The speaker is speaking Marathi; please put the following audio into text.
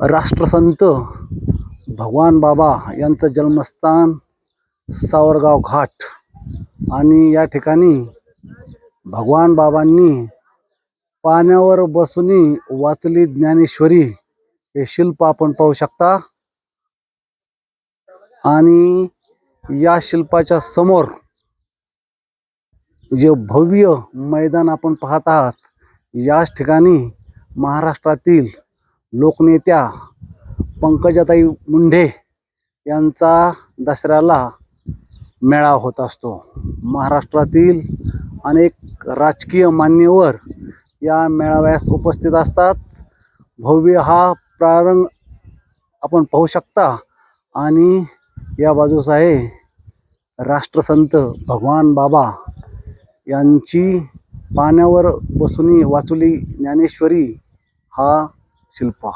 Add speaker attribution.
Speaker 1: राष्ट्रसंत भगवान बाबा यांचं जन्मस्थान सावरगाव घाट. आणि या ठिकाणी भगवान बाबांनी पाण्यावर बसूनही वाचली ज्ञानेश्वरी हे शिल्प आपण पाहू शकता. आणि या शिल्पाच्या समोर जे भव्य मैदान आपण पाहत आहात याच ठिकाणी महाराष्ट्रातील लोकनेत्या पंकजाताई मुंढे यांचा दसऱ्याला मेळा होत असतो. महाराष्ट्रातील अनेक राजकीय मान्यवर या मेळाव्यास उपस्थित असतात. भव्य हा प्रारंग आपण पाहू शकता. आणि या बाजूस आहे राष्ट्रसंत भगवान बाबा यांची पाण्यावर बसून वाचुली ज्ञानेश्वरी हा शिल्प.